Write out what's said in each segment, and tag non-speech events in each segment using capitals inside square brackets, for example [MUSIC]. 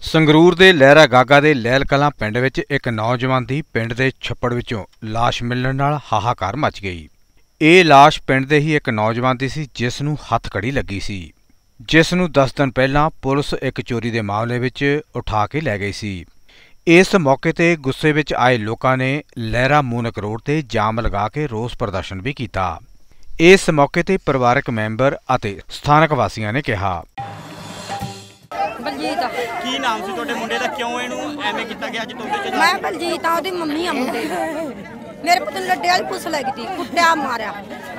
ਸੰਗਰੂਰ ਦੇ ਲਹਿਰਾ ਗਾਗਾ ਦੇ ਲੈਲ ਕਲਾਂ ਪਿੰਡ ਵਿੱਚ ਇੱਕ ਨੌਜਵਾਨ ਦੀ ਪਿੰਡ ਦੇ ਛੱਪੜ ਵਿੱਚੋਂ ਲਾਸ਼ ਮਿਲਣ ਨਾਲ ਹਾਹਾਕਾਰ ਮਚ ਗਈ। ਇਹ ਲਾਸ਼ ਪਿੰਡ ਦੇ ਹੀ ਇੱਕ ਨੌਜਵਾਨ ਦੀ ਸੀ, ਜਿਸ ਨੂੰ ਹੱਥ ਕੜੀ ਲੱਗੀ ਸੀ। ਜਿਸ ਨੂੰ 10 ਦਿਨ ਪਹਿਲਾਂ ਪੁਲਿਸ ਇੱਕ ਚੋਰੀ ਦੇ ਮਾਮਲੇ ਵਿੱਚ ਉਠਾ ਕੇ ਲੈ ਗਈ ਸੀ। ਇਸ ਮੌਕੇ ਤੇ ਗੁੱਸੇ ਵਿੱਚ ਆਏ ਲੋਕਾਂ ਨੇ ਲਹਿਰਾ ਮੂਨਕ ਰੋਡ ਤੇ ਜਾਮ ਲਗਾ ਕੇ ਰੋਸ ਪ੍ਰਦਰਸ਼ਨ ਵੀ ਕੀਤਾ। ਇਸ ਮੌਕੇ ਤੇ ਪਰਿਵਾਰਕ ਮੈਂਬਰ ਅਤੇ ਸਥਾਨਕ ਵਾਸੀਆਂ ਨੇ ਕਿਹਾ। ਬਲਜੀਤ ਕੀ ਨਾਮ ਸੀ ਤੁਹਾਡੇ ਮੁੰਡੇ ਦਾ? ਕਿਉਂ ਇਹਨੂੰ ਐਵੇਂ ਕੀਤਾ ਗਿਆ? ਅੱਜ ਟੋਬੇ 'ਚ ਮੈਂ ਬਲਜੀਤ ਆ ਉਹਦੀ ਮੰਮੀ ਆ ਮੁੰਡੇ ਦੀ। ਮੇਰੇ ਪੁੱਤ ਨੂੰ ਲੱਡੇ ਵਾਲੀ ਪੁਲਿਸ ਲੈ ਗਈ ਤੀ ਕੁੱਟਿਆ ਮਾਰਿਆ।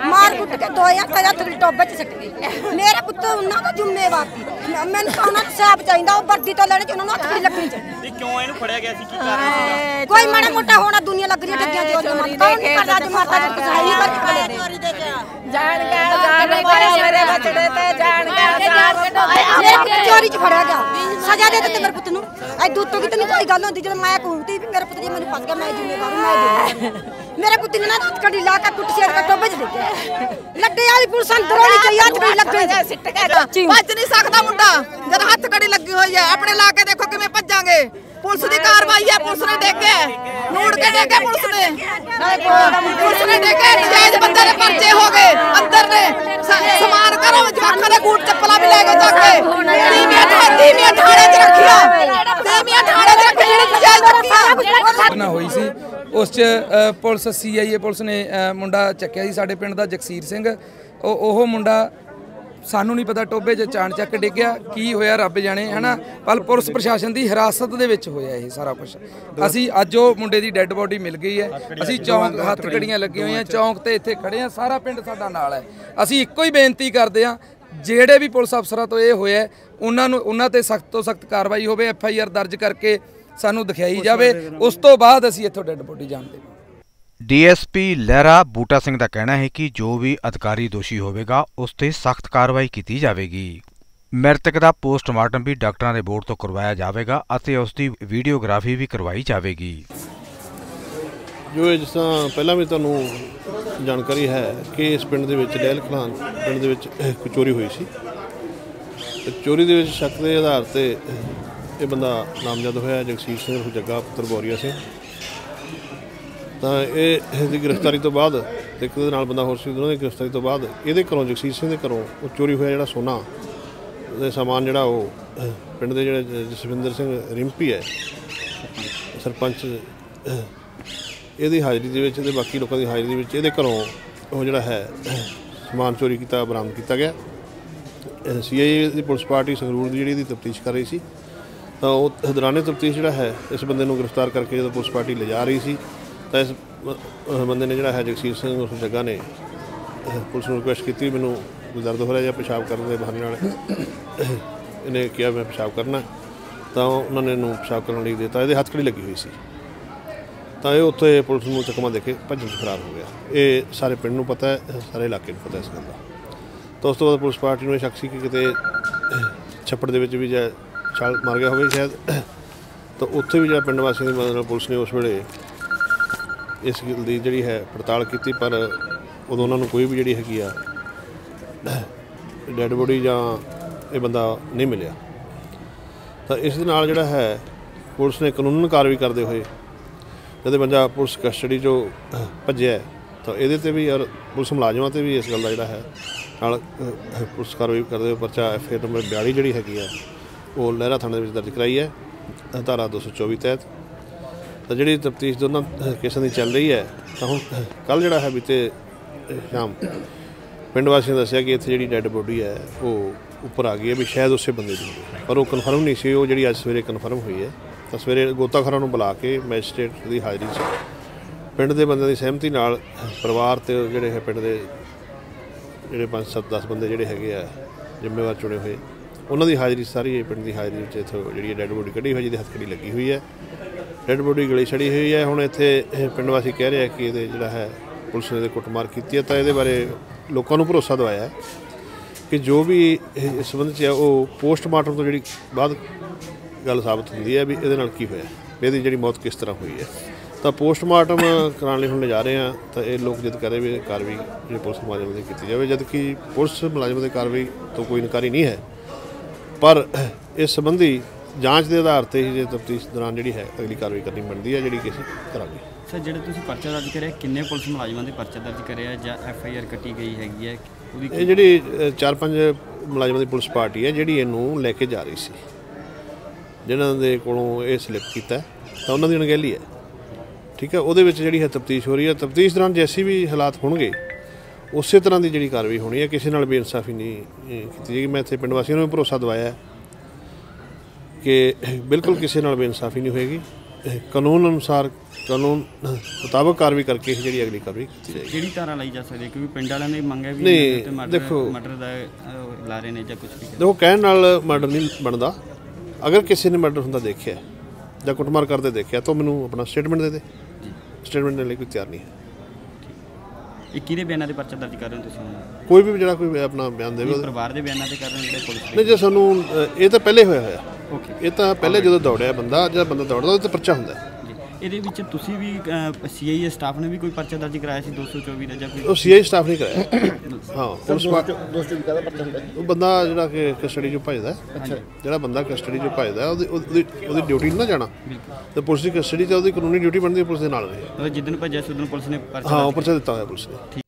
ਮਾਰ ਕੁੱਟ ਕੇ ਦੋ ਹਜ਼ਾਰ ਕਰਿਆ ਤਗੜੀ ਟੋਬੇ ਚ ਸਿੱਟ ਗਈ। ਮੇਰੇ ਪੁੱਤ ਉਹਨਾਂ ਦਾ ਜ਼ਿੰਮੇਵਾਰ ਸੀ। ਮੈਂ- ਮੈਨੂੰ ਤਾਂ ਉਹਨਾਂ ਦਾ ਸਾਬ ਚਾਹੀਦਾ ਉਹ ਵਰਦੀ ਤੋਂ ਲੈਣ ਚ ਉਹਨਾਂ ਨੂੰ ਹੱਥ ਨਹੀਂ ਲੱਗਣੀ ਚਾਹੀਦੀ ਇਹ ਕਿਉਂ ਇਹਨੂੰ ਫੜਿਆ ਗਿਆ ਸੀ? ਕੀ ਕਾਰਨ ਸੀਗਾ? ਕੋਈ ਮਾੜਾ ਮੋਟਾ ਹੋਣਾ ਦੁਨੀਆ ਲੱਗ ਰਹੀ ਹੈ ਠੱਗੀਆਂ ਚੋਰੀਆਂ ਮਾਰ ਕੌਣ ਨਹੀਂ ਕਰਦਾ ਅੱਜ ਮਾਤਾ ਜੀ ਕੁਛ ਹੈ ਨਹੀਂ ਕਰਕੇ ਚੋਰੀ ਦੇ ਕੇ ਜਾਣ ਜਾਣ ਮੇਰੇ ਬਚੜੇ ਤੇ ਜਾਣ ਪੁੱਤ ਚੋਰੀ ਚ ਫੜਿਆ ਗਿਆ। ਸਜ਼ਾ ਦੇ ਦਿੱਤੀ ਮੇਰੇ ਪੁੱਤ ਨੂੰ। ਐ ਦੂਤੋਂ ਕਿਤੇ ਨਹੀਂ ਕੋਈ ਗੱਲ ਹੁੰਦੀ ਜਦੋਂ ਮੈਂ ਕਹੂੰਗੀ ਵੀ ਮੇਰੇ ਪੁੱਤ ਜੀ ਮੈਨੂੰ ਫਸ ਗਿਆ ਮੈਂ ਜ਼ਿੰਮੇਵਾਰ ਮੈਂ ਜ਼ਿੰਮੇਵਾਰ ਮੇਰੇ ਪੁੱਤ ਨੇ ਨਾ ਹੱਥ ਕੜੀ ਲਾ ਕੇ ਕੁੱਟ ਸੇੜ ਕੇ ਟੋਬੇ ਚ ਦੇ ਗਿਆ। ਲੱਡੇ ਵਾਲੀ ਪੁਲਿਸ ਅੰਦਰੋਂ ਨਹੀਂ ਚਾਹੀਏ ਹੱਥ ਕੜੀ ਲੱਗਣੀ ਸਿੱਟ ਕੇ ਭੱਜ ਨਹੀਂ ਸਕਦਾ ਮੁੰਡਾ। ਜਦ ਹੱਥ ਕੜੀ ਲੱਗੀ ਹੋਈ ਹੈ ਆਪਣੇ ਲਾ ਕੇ ਦੇਖੋ ਕਿਵੇਂ ਭੱਜਾਂਗੇ। ਪੁਲਿਸ ਦੀ ਕਾਰਵਾਈ ਹੈ, ਪੁਲਿਸ ਨੇ ਡੇਗੇ ਨੂੜ ਕੇ ਡੇਗੇ ਪੁਲਿਸ ਨੇ ਪੁਲਿਸ ਨੇ ਡੇਗੇ ਨਜਾਇਜ਼ ਬੰਦੇ ਦੇ ਪਰਚੇ ਹੋ ਗਏ ਅੰਦਰ ਨੇ ਸਮਾਨ ਕਰੋ ਜਵਾਕਾਂ ਦੇ ਬੂਟ ਚੱਪਲਾਂ ਵੀ ਲੈ ਕੇ ਚੱਕ ਕੇ। ਤੀਵੀਆਂ ਤੀਵੀਆਂ ਠਾਣੇ 'ਚ ਰੱਖੀਆਂ। ਤੀਵੀਆਂ ਠਾਣੇ 'ਚ ਰੱਖੀ ਜਿਹੜੀ ਨਜਾਇਜ਼ ਰੱਖੀਆਂ ਘਟਨਾ ਹੋਈ ਸੀ। ਉਸ ਚ ਪੁਲਿਸ ਸੀਆਈਏ ਪੁਲਿਸ ਨੇ ਮੁੰਡਾ ਚੱਕਿਆ ਸੀ ਸਾਡੇ ਪਿੰਡ ਦਾ ਜਗਸੀਰ ਸਿੰਘ। ਉਹ ਉਹ ਮੁੰਡਾ ਸਾਨੂੰ ਨਹੀਂ ਪਤਾ ਟੋਬੇ 'ਚ ਚਾਣ ਚੱਕ ਡਿੱਗਿਆ, ਕੀ ਹੋਇਆ ਰੱਬ ਜਾਣੇ, ਹਨਾ? ਪਰ ਪੁਲਿਸ ਪ੍ਰਸ਼ਾਸਨ ਦੀ ਹਿਰਾਸਤ ਦੇ ਵਿੱਚ ਹੋਇਆ ਇਹ ਸਾਰਾ ਕੁਝ ਅਸੀਂ ਅੱਜ ਉਹ ਮੁੰਡੇ ਦੀ ਡੈੱਡ ਬੋਡੀ ਮਿਲ ਗਈ ਹੈ। ਅਸੀਂ ਚੌਂਕ, ਹੱਥ ਕੜੀਆਂ ਲੱਗੀਆਂ ਹੋਈਆਂ, ਚੌਂਕ ਤੇ ਇੱਥੇ ਖੜੇ ਆ ਸਾਰਾ ਪਿੰਡ ਸਾਡਾ ਨਾਲ ਹੈ। ਅਸੀਂ ਇੱਕੋ ਹੀ ਬੇਨਤੀ ਕਰਦੇ ਆ ਜਿਹੜੇ ਵੀ ਪੁਲਿਸ ਅਫਸਰਾਂ ਤੋਂ ਇਹ ਹੋਇਆ, ਉਹਨਾਂ ਨੂੰ, ਉਹਨਾਂ ਤੇ ਸਖਤ ਤੋਂ ਸਖਤ ਕਾਰਵਾਈ ਹੋਵੇ ਐਫ ਆਈ ਆਰ ਦਰਜ ਕਰਕੇ ਸਾਨੂੰ ਦਿਖਾਈ ਜਾਵੇ, ਉਸ ਤੋਂ ਬਾਅਦ ਅਸੀਂ ਇੱਥੋਂ ਡੈੱਡ ਬੋਡੀ ਜਾਣ ਦੇਵਾਂਗੇ ਡੀਐਸਪੀ ਲਹਿਰਾ ਬੂਟਾ ਸਿੰਘ ਦਾ ਕਹਿਣਾ ਹੈ ਕਿ ਜੋ ਵੀ ਅਧਿਕਾਰੀ ਦੋਸ਼ੀ ਹੋਵੇਗਾ, ਉਸ ਤੇ ਸਖਤ ਕਾਰਵਾਈ ਕੀਤੀ ਜਾਵੇਗੀ। ਮ੍ਰਿਤਕ ਦਾ ਪੋਸਟਮਾਰਟਮ ਵੀ ਡਾਕਟਰਾਂ ਦੇ ਬੋਰਡ ਤੋਂ ਕਰਵਾਇਆ ਜਾਵੇਗਾ ਅਤੇ ਉਸ ਦੀ ਵੀਡੀਓਗ੍ਰਾਫੀ ਵੀ ਕਰਵਾਈ ਜਾਵੇਗੀ। ਜੋ ਜਿਸ ਤਰ੍ਹਾਂ ਪਹਿਲਾਂ ਵੀ ਤੁਹਾਨੂੰ ਜਾਣਕਾਰੀ ਹੈ ਕਿ ਇਸ ਪਿੰਡ ਦੇ ਵਿੱਚ ਡੈਲ ਖਲਾਨ ਪਿੰਡ ਦੇ ਵਿੱਚ ਇੱਕ ਚੋਰੀ ਹੋਈ ਸੀ। ਚੋਰੀ ਦੇ ਵਿੱਚ ਸ਼ੱਕ ਦੇ ਆਧਾਰ ਤੇ ਇਹ ਬੰਦਾ ਨਾਮਜ਼ਦ ਹੋਇਆ ਜਗਸੀਰ ਸਿੰਘ ਜੱਗਾ ਪੁੱਤਰ ਬੋਰੀਆ ਸਿੰਘ। ਤਾਂ ਇਹ ਇਹਦੀ ਗ੍ਰਿਫਤਾਰੀ ਤੋਂ ਬਾਅਦ ਤੇ ਇੱਕ ਦੇ ਨਾਲ ਬੰਦਾ ਹੋਰ ਸੀ, ਦੋਨਾਂ ਦੀ ਗ੍ਰਿਫਤਾਰੀ ਤੋਂ ਬਾਅਦ ਇਹਦੇ ਘਰੋਂ ਜਗਸੀਰ ਸਿੰਘ ਦੇ ਘਰੋਂ ਉਹ ਚੋਰੀ ਹੋਇਆ ਜਿਹੜਾ ਸੋਨਾ ਦੇ ਸਮਾਨ ਜਿਹੜਾ ਉਹ ਪਿੰਡ ਦੇ ਜਿਹੜੇ ਜਸਵਿੰਦਰ ਸਿੰਘ ਰਿੰਪੀ ਹੈ, ਸਰਪੰਚ ਇਹਦੀ ਹਾਜ਼ਰੀ ਦੇ ਵਿੱਚ ਤੇ ਬਾਕੀ ਲੋਕਾਂ ਦੀ ਹਾਜ਼ਰੀ ਦੇ ਵਿੱਚ ਇਹਦੇ ਘਰੋਂ ਉਹ ਜਿਹੜਾ ਹੈ ਸਮਾਨ ਚੋਰੀ ਕੀਤਾ, ਬਰਾਮਦ ਕੀਤਾ ਗਿਆ। ਸੀਆਈਏ ਦੀ ਪੁਲਿਸ ਪਾਰਟੀ ਸੰਗਰੂਰ ਦੀ ਜਿਹੜੀ ਇਹਦੀ ਤਫਤੀਸ਼ ਕਰ ਰਹੀ ਸੀ। ਤਾਂ ਉਹ ਦੌਰਾਨੇ ਤਫਤੀਸ਼ ਜਿਹੜਾ ਹੈ, ਇਸ ਬੰਦੇ ਨੂੰ ਗ੍ਰਿਫਤਾਰ ਕਰਕੇ ਜਦੋਂ ਪੁਲਿਸ ਪਾਰਟੀ ਲਿਜਾ ਰਹੀ ਸੀ ਤਾਂ ਇਸ ਬੰਦੇ ਨੇ ਜਿਹੜਾ ਹੈ ਜਗਸੀਰ ਸਿੰਘ ਉਸ ਜਗ੍ਹਾ ਨੇ ਪੁਲਿਸ ਨੂੰ ਰਿਕੁਐਸਟ ਕੀਤੀ, ਮੈਨੂੰ ਦਰਦ ਹੋ ਰਿਹਾ ਜਾਂ ਪਿਸ਼ਾਬ ਕਰਨ ਦੇ ਬਹਾਨੇ ਨਾਲ ਇਹਨੇ ਕਿਹਾ ਮੈਂ ਪਿਸ਼ਾਬ ਕਰਨਾ। ਤਾਂ ਉਹਨਾਂ ਨੇ ਇਹਨੂੰ ਪਿਸ਼ਾਬ ਕਰਨ ਲਈ ਦਿੱਤਾ। ਇਹਦੇ ਹੱਥਕੜੀ ਲੱਗੀ ਹੋਈ ਸੀ? ਤਾਂ ਇਹ ਉੱਥੇ ਪੁਲਿਸ ਨੂੰ ਚਕਮਾ ਦੇ ਕੇ ਭੱਜਣ 'ਚ ਫਰਾਰ ਹੋ ਗਿਆ। ਇਹ ਸਾਰੇ ਪਿੰਡ ਨੂੰ ਪਤਾ ਹੈ, ਸਾਰੇ ਇਲਾਕੇ ਨੂੰ ਪਤਾ ਇਸ ਗੱਲ ਦਾ। ਤਾਂ ਉਸ ਤੋਂ ਬਾਅਦ ਪੁਲਿਸ ਪਾਰਟੀ ਨੂੰ ਇਹ ਸ਼ੱਕ ਸੀ ਕਿ ਕਿਤੇ ਛੱਪੜ ਦੇ ਵਿੱਚ ਵੀ ਜਾਂ ਛਾਲ ਮਾਰ ਗਿਆ ਹੋਵੇ ਸ਼ਾਇਦ। ਤਾਂ ਉੱਥੇ ਵੀ ਜਿਹੜਾ ਪਿੰਡ ਵਾਸੀਆਂ ਦੀ ਮਦਦ ਨਾਲ ਪੁਲਿਸ ਨੇ ਉਸ ਵੇਲੇ ਇਸ ਗੱਲ ਦੀ ਜਿਹੜੀ ਹੈ ਪੜਤਾਲ ਕੀਤੀ ਪਰ ਉਦੋਂ ਉਹਨਾਂ ਨੂੰ ਕੋਈ ਵੀ ਜਿਹੜੀ ਹੈਗੀ ਆ ਡੈੱਡ ਬੋਡੀ ਜਾਂ ਇਹ ਬੰਦਾ ਨਹੀਂ ਮਿਲਿਆ। ਤਾਂ ਇਸ ਦੇ ਨਾਲ ਜਿਹੜਾ ਹੈ ਪੁਲਿਸ ਨੇ ਕਾਨੂੰਨ ਕਾਰਵਾਈ ਕਰਦੇ ਹੋਏ ਜਦੋਂ ਬੰਦਾ ਪੁਲਿਸ ਕਸਟਡੀ 'ਚੋਂ ਭੱਜਿਆ ਤਾਂ ਇਹਦੇ ਤੇ ਵੀ ਔਰ ਪੁਲਿਸ ਮੁਲਾਜ਼ਮਾਂ ਤੇ ਵੀ ਇਸ ਗੱਲ ਦਾ ਜਿਹੜਾ ਹੈ ਨਾਲ ਪੁਲਿਸ ਕਾਰਵਾਈ ਕਰਦੇ ਹੋਏ ਪਰਚਾ ਐਫ ਏ ਨੰਬਰ 42 ਜਿਹੜੀ ਹੈਗੀ ਆ ਉਹ ਲਹਿਰਾ ਥਾਣੇ ਦੇ ਵਿੱਚ ਦਰਜ ਕਰਾਈ ਹੈ। ਅਹ, ਧਾਰਾ 224 ਤਹਿਤ ਤਾਂ ਜਿਹੜੀ ਤਫਤੀਸ਼ ਦੋਨਾਂ ਕੇਸਾਂ ਦੀ ਚੱਲ ਰਹੀ ਹੈ, ਤਾਂ ਹੁਣ ਕੱਲ ਜਿਹੜਾ ਹੈ ਬੀਤੇ ਸ਼ਾਮ, ਪਿੰਡ ਵਾਸੀਆਂ ਨੇ ਦੱਸਿਆ ਕਿ ਇੱਥੇ ਜਿਹੜੀ ਡੈੱਡ ਬੋਡੀ ਹੈ, ਉਹ ਉੱਪਰ ਆ ਗਈ ਹੈ, ਵੀ ਸ਼ਾਇਦ ਉਸੇ ਬੰਦੇ ਦੀ ਪਰ ਉਹ ਕਨਫਰਮ ਨਹੀਂ ਸੀ, ਉਹ ਜਿਹੜੀ ਅੱਜ ਸਵੇਰੇ ਕਨਫਰਮ ਹੋਈ ਹੈ, ਤਾਂ ਸਵੇਰੇ ਗੋਤਾਖੋਰਾਂ ਨੂੰ ਬੁਲਾ ਕੇ ਮੈਜਿਸਟ੍ਰੇਟ ਦੀ ਹਾਜ਼ਰੀ 'ਚ ਪਿੰਡ ਦੇ ਬੰਦਿਆਂ ਦੀ ਸਹਿਮਤੀ ਨਾਲ ਪਰਿਵਾਰ ਤੇ ਜਿਹੜੇ ਹੈ ਪਿੰਡ ਦੇ ਜਿਹੜੇ 5 7 10 ਬੰਦੇ ਜਿਹੜੇ ਹੈਗੇ ਆ, ਜ਼ਿੰਮੇਵਾਰ ਚੁਣੇ ਹੋਏ, ਉਹਨਾਂ ਦੀ ਹਾਜ਼ਰੀ, ਸਾਰੀ ਪਿੰਡ ਦੀ ਹਾਜ਼ਰੀ ਵਿੱਚ ਇੱਥੋਂ ਜਿਹੜੀ ਡੈੱਡ ਬੋਡੀ ਕੱਢੀ ਹੋਈ ਜਿਹਦੇ ਹੱਥਕੜੀ ਲੱਗੀ ਹੋਈ ਹੈ। ਡੈੱਡ ਬੋਡੀ ਗਲੀ ਛੜੀ ਹੋਈ ਹੈ। ਹੁਣ ਇੱਥੇ ਇਹ ਪਿੰਡ ਵਾਸੀ ਕਹਿ ਰਿਹਾ ਕਿ ਇਹਦੇ ਜਿਹੜਾ ਹੈ, ਪੁਲਿਸ ਨੇ ਇਹਦੇ ਕੁੱਟਮਾਰ ਕੀਤੀ ਹੈ। ਤਾਂ ਇਹਦੇ ਬਾਰੇ ਲੋਕਾਂ ਨੂੰ ਭਰੋਸਾ ਦਵਾਇਆ ਹੈ ਕਿ ਜੋ ਵੀ ਇਹ ਇਸ ਸੰਬੰਧ 'ਚ ਹੈ, ਉਹ ਪੋਸਟਮਾਰਟਮ ਤੋਂ ਜਿਹੜੀ ਬਾਅਦ ਗੱਲ ਸਾਬਤ ਹੁੰਦੀ ਹੈ ਵੀ ਇਹਦੇ ਨਾਲ ਕੀ ਹੋਇਆ ਇਹਦੀ ਜਿਹੜੀ ਮੌਤ ਕਿਸ ਤਰ੍ਹਾਂ ਹੋਈ ਹੈ। ਤਾਂ ਪੋਸਟਮਾਰਟਮ ਕਰਾਉਣ ਲਈ ਹੁਣ ਲਿਜਾ ਰਹੇ ਆ, ਤਾਂ ਇਹ ਲੋਕ ਜਿੱਦ ਕਰ ਰਹੇ ਵੀ ਕਾਰਵਾਈ ਜਿਹੜੀ ਪੁਲਿਸ ਮੁਲਾਜ਼ਮ ਦੀ ਕੀਤੀ ਜਾਵੇ, ਜਦ ਕਿ ਪੁਲਿਸ ਮੁਲਾਜ਼ਮ ਦੀ ਕਾਰਵਾਈ ਤੋਂ ਕੋਈ ਇਨਕਾਰੀ ਨਹੀਂ ਹੈ। ਪਰ ਇਸ ਸੰਬੰਧੀ ਜਾਂਚ ਦੇ ਆਧਾਰ ਤੇ ਹੀ ਜੇ ਤਫਤੀਸ਼ ਦੌਰਾਨ ਜਿਹੜੀ ਹੈ ਅਗਲੀ ਕਾਰਵਾਈ ਕਰਨੀ ਬਣਦੀ ਹੈ ਜਿਹੜੀ ਕਿ ਅਸੀਂ ਕਰਾਂਗੇ। ਸਰ ਜਿਹੜੇ ਤੁਸੀਂ ਪਰਚਾ ਦਰਜ ਕਰਿਆ ਕਿੰਨੇ ਪੁਲਿਸ ਮੁਲਾਜ਼ਮਾਂ ਦੇ ਪਰਚਾ ਦਰਜ ਕਰਿਆ ਜਾਂ ਐਫ ਆਈ ਆਰ ਕੱਟੀ ਗਈ ਹੈਗੀ ਹੈ? ਉਹਦੀ ਇਹ ਜਿਹੜੀ ਅ, ਚਾਰ ਪੰਜ ਮੁਲਾਜ਼ਮਾਂ ਦੀ ਪੁਲਿਸ ਪਾਰਟੀ ਹੈ ਜਿਹੜੀ ਇਹਨੂੰ ਲੈ ਕੇ ਜਾ ਰਹੀ ਸੀ। ਜਿਨ੍ਹਾਂ ਦੇ ਕੋਲੋਂ ਇਹ ਸਲਿੱਪ ਕੀਤਾ ਤਾਂ ਉਹਨਾਂ ਦੀ ਅਣਗਹਿਲੀ ਹੈ। ਠੀਕ ਹੈ ਉਹਦੇ ਵਿੱਚ ਜਿਹੜੀ ਹੈ ਤਫਤੀਸ਼ ਹੋ ਰਹੀ ਹੈ। ਤਫਤੀਸ਼ ਦੌਰਾਨ ਜੈਸੀ ਵੀ ਹਾਲਾਤ ਹੋਣਗੇ ਉਸੇ ਤਰ੍ਹਾਂ ਦੀ ਜਿਹੜੀ ਕਾਰਵਾਈ ਹੋਣੀ ਹੈ ਕਿਸੇ ਨਾਲ ਬੇਇਨਸਾਫੀ ਨਹੀਂ ਕੀਤੀ ਜਾਏਗੀ। ਮੈਂ ਇੱਥੇ ਪਿੰਡ ਵਾਸੀਆਂ ਨੂੰ ਵੀ ਭਰੋਸਾ ਦਿਵਾਇਆ ਹੈ। ਕਿ ਬਿਲਕੁਲ ਕਿਸੇ ਨਾਲ ਬੇਇਨਸਾਫੀ ਨਹੀਂ ਹੋਏਗੀ। ਕਾਨੂੰਨ ਅਨੁਸਾਰ ਕਾਨੂੰਨ ਮੁਤਾਬਕ ਕਾਰਵਾਈ ਕਰਕੇ ਜਿਹੜੀ ਅਗਲੀ ਕਾਰਵਾਈ ਕੀਤੀ ਜਾਏਗੀ। ਕਿਹੜੀ ਧਾਰਾ ਲਈ ਜਾ ਸਕਦੀ ਹੈ? ਕਿਉਂਕਿ ਪਿੰਡ ਵਾਲਿਆਂ ਨੇ ਮੰਗਿਆ ਵੀ ਮਰਡਰ ਦੇਖੋ- ਮਰਡਰ ਦਾ ਲਾ ਰਹੇ ਨੇ ਜਾਂ ਕੁਝ ਵੀ ਦੇਖੋ ਕਹਿਣ ਨਾਲ ਮਰਡਰ ਨਹੀਂ ਬਣਦਾ। ਅਗਰ ਕਿਸੇ ਨੇ ਮਰਡਰ ਹੁੰਦਾ ਦੇਖਿਆ ਜਾਂ ਕੁੱਟਮਾਰ ਕਰਦੇ ਦੇਖਿਆ ਤਾਂ ਮੈਨੂੰ ਆਪਣਾ ਸਟੇਟਮੈਂਟ ਦੇ ਦੇ। ਸਟੇਟਮੈਂਟ ਦੇਣ ਲਈ ਕੋਈ ਤਿਆਰ ਨਹੀਂ ਹੈ। ਇਹ ਕਿਹਦੇ ਬਿਆਨਾਂ ਦੇ ਪਰਚਾ ਦਰਜ ਕਰ ਰਹੇ ਹੋ ਤੁਸੀਂ? ਕੋਈ ਵੀ ਜਿਹੜਾ ਕੋਈ ਆਪਣਾ ਬਿਆਨ ਦੇਵੇ ਪਰਿਵਾਰ ਦੇ ਬਿਆਨਾਂ ਤੇ ਕਰ ਰਹੇ ਹੋ ਜਿਹੜੇ ਪੁਲਿਸ ਨਹੀਂ ਜੇ ਸਾਨੂੰ ਇਹ ਤਾਂ ਪਹਿਲੇ ਹੋਇਆ ਹੋਇਆ। ਓਕੇ ਇਹ ਤਾਂ ਪਹਿਲੇ ਜਦੋਂ ਦੌੜਿਆ ਬੰਦਾ ਜਿਹੜਾ ਬੰਦਾ ਦੌੜਦਾ ਉਹਦੇ ਤੇ ਪਰਚਾ ਹੁੰਦਾ ਇਹਦੇ ਵਿੱਚ ਤੁਸੀਂ ਵੀ ਸੀਆਈਏ ਸਟਾਫ ਨੇ ਵੀ ਕੋਈ ਪਰਚਾ ਦਰਜ ਕਰਾਇਆ ਸੀ 224 ਦਾ ਜਾਂ ਕੋਈ ਉਹ ਸੀਆਈ ਸਟਾਫ ਨਹੀਂ ਕਰਾਇਆ। [COUGHS] ਹਾਂ ਪੁਲਿਸ ਪਾਰਟੀ ਉਹ ਬੰਦਾ ਜਿਹੜਾ ਕਿ ਕਸਟਡੀ ਚੋਂ ਭਜਦਾ ਹੈ। ਜਿਹੜਾ ਬੰਦਾ ਕਸਟਡੀ ਚੋਂ ਭਜਦਾ ਹੈ, ਉਹਦੀ ਉਹਦੀ ਉਹਦੀ ਡਿਊਟੀ ਨਹੀਂ ਨਾ ਜਾਣਾ। ਤੇ ਪੁਲਿਸ ਦੀ ਕਸਟਡੀ ਤੇ ਉਹਦੀ ਕਾਨੂੰਨੀ ਡਿਊਟੀ ਬਣਦੀ ਹੈ ਪੁਲਿਸ ਦੇ ਨਾਲ ਜਿੱਦਣ ਭੱਜਿਆ ਸੀ ਉਦੋਂ ਪੁਲਿਸ ਨੇ ਪਰਚਾ ਹਾਂ ਉਹ ਪਰਚਾ ਦਿੱਤਾ ਹੋਇਆ ਪੁਲਿਸ ਨੇ।